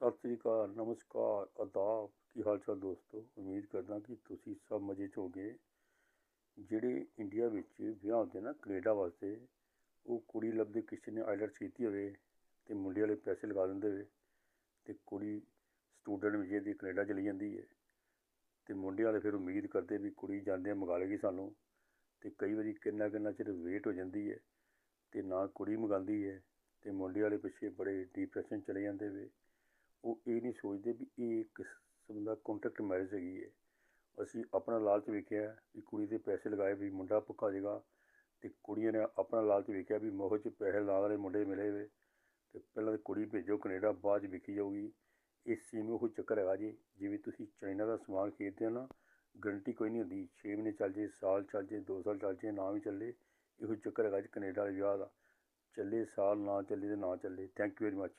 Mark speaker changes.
Speaker 1: ਸਤਿ ਸ੍ਰੀ ਅਕਾਲ, ਨਮਸਕਾਰ ਆਦਾਬ ਕੀ ਹਾਲ ਚਾਲ ਦੋਸਤੋ? ਉਮੀਦ ਕਰਦਾ ਕਿ ਤੁਸੀਂ ਸਭ ਮਜ਼ੇ 'ਚ ਹੋਗੇ ਜਿਹੜੇ ਇੰਡੀਆ ਵਿੱਚ ਵਿਆਹ ਹੁੰਦੇ ਨਾ, ਕੈਨੇਡਾ ਵਾਸਤੇ, ਉਹ ਕੁੜੀ ਲੱਭਦੇ ਕਿਸੇ ਨੇ ਆਈਲੈਟਸ ਕੀਤੀ ਹੋਵੇ ਤੇ ਮੁੰਡੇ ਵਾਲੇ ਪੈਸੇ ਲਗਾ ਦਿੰਦੇ ਹੋਵੇ ਤੇ ਕੁੜੀ ਸਟੂਡੈਂਟ ਵੀਜ਼ੇ ਦੀ ਕੈਨੇਡਾ ਚਲੀ ਜਾਂਦੀ ਹੈ ਤੇ ਮੁੰਡੇ ਵਾਲੇ ਫਿਰ ਉਮੀਦ ਕਰਦੇ ਵੀ ਕੁੜੀ ਜਾਂਦੇ ਮੰਗਾ ਲੇਗੀ ਸਾਨੂੰ ਤੇ ਕਈ ਵਾਰੀ ਕਿੰਨਾ ਕਿੰਨਾ ਚਿਰ ਵੇਟ ਹੋ ਜਾਂਦੀ ਹੈ ਤੇ ਨਾ ਕੁੜੀ ਮੰਗਾਉਂਦੀ ਹੈ ਤੇ ਮੁੰਡੇ ਵਾਲੇ ਪਿੱਛੇ ਬੜੇ ਡਿਪਰੈਸ਼ਨ ਚਲੇ ਜਾਂਦੇ ਵੇ। ਉਹ ਇਹ ਨਹੀਂ ਸੋਚਦੇ ਵੀ ਇਹ ਕਿਸਮ ਦਾ ਕੰਟਰੈਕਟ ਮੈਰਿਜ ਹੈਗੀ ਹੈ। ਅਸੀਂ ਆਪਣਾ ਲਾਲਚ ਵੇਖਿਆ ਵੀ ਕੁੜੀ ਦੇ ਪੈਸੇ ਲਗਾਏ ਵੀ ਮੁੰਡਾ ਪੱਕਾ ਜਾਏਗਾ ਤੇ ਕੁੜੀਆਂ ਨੇ ਆਪਣਾ ਲਾਲਚ ਵੇਖਿਆ ਵੀ ਮੋਹ 'ਚ ਪੈਸੇ ਲਾ ਵਾਲੇ ਮੁੰਡੇ ਮਿਲੇ ਵੇ ਤੇ ਪਹਿਲਾਂ ਤਾਂ ਕੁੜੀ ਭੇਜੋ, ਕੈਨੇਡਾ ਬਾਅਦ 'ਚ ਵਿਕੀ ਜਾਊਗੀ। ਇਸ ਚੀਜ਼ ਉਹ ਚੱਕਰ ਹੈਗਾ ਜੀ। ਜਿਵੇਂ ਤੁਸੀਂ ਚਾਈਨਾ ਦਾ ਸਮਾਨ ਖਰੀਦਦੇ ਹੋ ਨਾ ਗਰੰਟੀ ਕੋਈ ਨਹੀਂ ਹੁੰਦੀ। 6 ਮਹੀਨੇ ਚੱਲ ਜੇ ਸਾਲ ਚੱਲ ਜੇ 2 ਸਾਲ ਚੱਲ ਜੇ ਨਾ ਵੀ ਚੱਲੇ, ਇਹੋ ਚੱਕਰ ਹੈਗਾ ਜੀ ਕੈਨੇਡਾ ਵਾਲੇ ਵਿਆਹ ਦਾ। ਚੱਲੇ ਸਾਲ ਨਾ ਚੱਲੇ ਤੇ ਨਾ ਚੱਲੇ। Thank you very much